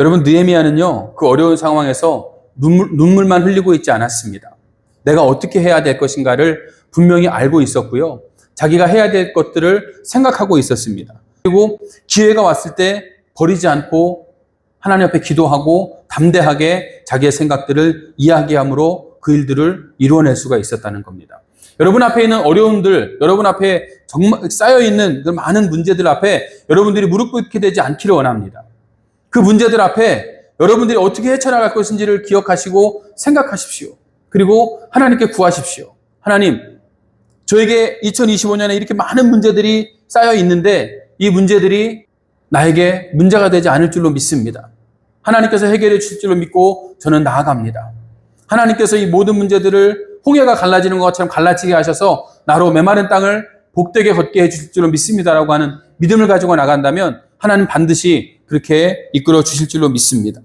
여러분 느헤미야는요 그 어려운 상황에서 눈물, 눈물만 흘리고 있지 않았습니다. 내가 어떻게 해야 될 것인가를 분명히 알고 있었고요. 자기가 해야 될 것들을 생각하고 있었습니다. 그리고 기회가 왔을 때 버리지 않고 하나님 앞에 기도하고 담대하게 자기의 생각들을 이야기함으로 그 일들을 이루어낼 수가 있었다는 겁니다. 여러분 앞에 있는 어려움들, 여러분 앞에 정말 쌓여 있는 그 많은 문제들 앞에 여러분들이 무릎 꿇게 되지 않기를 원합니다. 그 문제들 앞에 여러분들이 어떻게 헤쳐나갈 것인지를 기억하시고 생각하십시오. 그리고 하나님께 구하십시오. 하나님, 저에게 2025년에 이렇게 많은 문제들이 쌓여 있는데 이 문제들이 나에게 문제가 되지 않을 줄로 믿습니다. 하나님께서 해결해 주실 줄로 믿고 저는 나아갑니다. 하나님께서 이 모든 문제들을 홍해가 갈라지는 것처럼 갈라지게 하셔서 나로 메마른 땅을 복되게 걷게 해 주실 줄로 믿습니다라고 하는 믿음을 가지고 나간다면 하나님 반드시 그렇게 이끌어 주실 줄로 믿습니다.